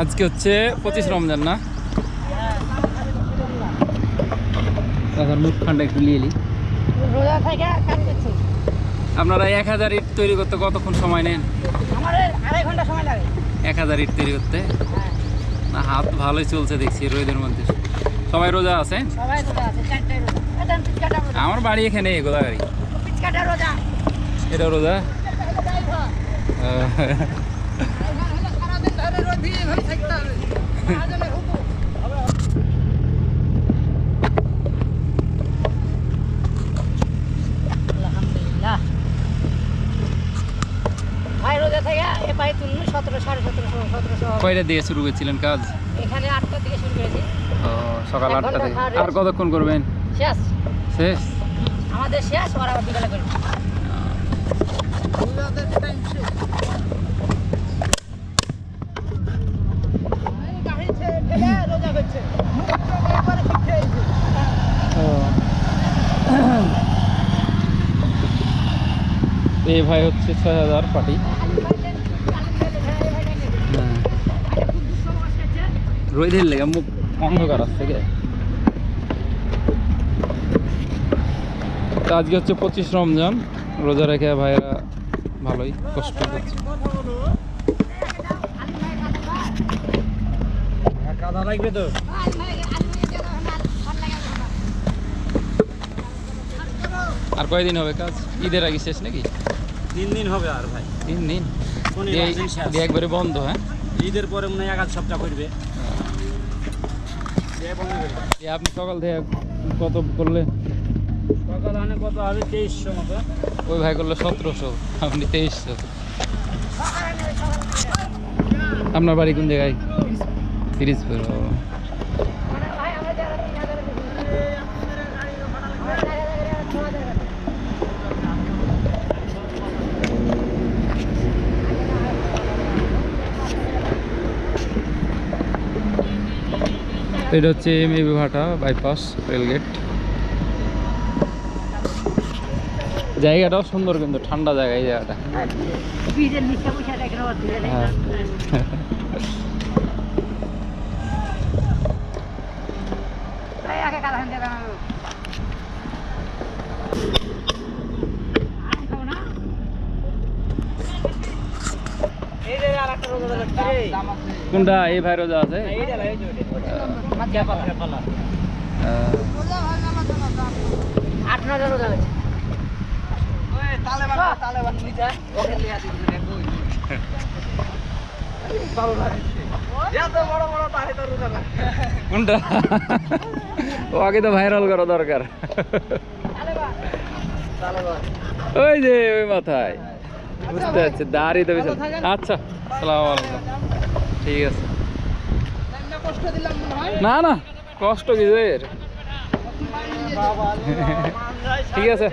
আজকে হচ্ছে পঁচিশ রমজান না? এখন মুখ ঠান্ডা একটু নিয়ে আপনারা এক হাজার ইট তৈরি করতে কতক্ষণ সময় নেন? এক হাজার ইট তৈরি করতে? না হাত ভালোই চলছে দেখছি রোদের মধ্যে। সবাই রোজা আছে আমার বাড়ি এখানে গোদাগাড়ি এটা রোজা? কয়টা দিয়ে শুরু করছিলেন কাজ? এখানে আটটার দিকে শুরু করেছি ও সকাল আটটা থেকে আর কতক্ষণ করবেন? শেষ। শেষ? আমাদের শেষ ওরা বিকালে করবে। রোজা এই ভাই হচ্ছে ছয় হাজার পার্টি। রোদের লেগে মুখ অন্ধকার আসছে গে। তো আজকে হচ্ছে পঁচিশ রমজান রোজা রেখে ভাইয়েরা ভালোই কষ্ট করছে। কাদা লাগবে তো আর কয়দিন হবে কাজ? ঈদের আগে শেষ নাকি? তিন দিন হবে আর ভাই। তিন দিন। একবারে বন্ধ হ্যাঁ? ঈদের পরে মনে হয় এক সপ্তাহ করবে। আপনি সকাল থেকে কত করলে? সকাল আনে কত হবে? তেইশশো মতো। ওই ভাই করল সতেরোশো আপনি তেইশশো। আপনার বাড়ি কোন জায়গায়? তিরিশপুর ও। তো এটা হচ্ছে মেবি ভাটা বাইপাস রেলগেট জায়গাটাও সুন্দর কিন্তু ঠান্ডা জায়গা এই জায়গাটা। কোনটা? এই ভাই রোজা আছে? কোনটা? আগে তো ভাইরাল করা দরকার। ওই যে, ওই মাথায়। বুঝতে পারছি, দাঁড়িয়ে দেবে আচ্ছা সালাম আলাইকুম। ঠিক আছে। না না, কষ্ট কিছু ঠিক আছে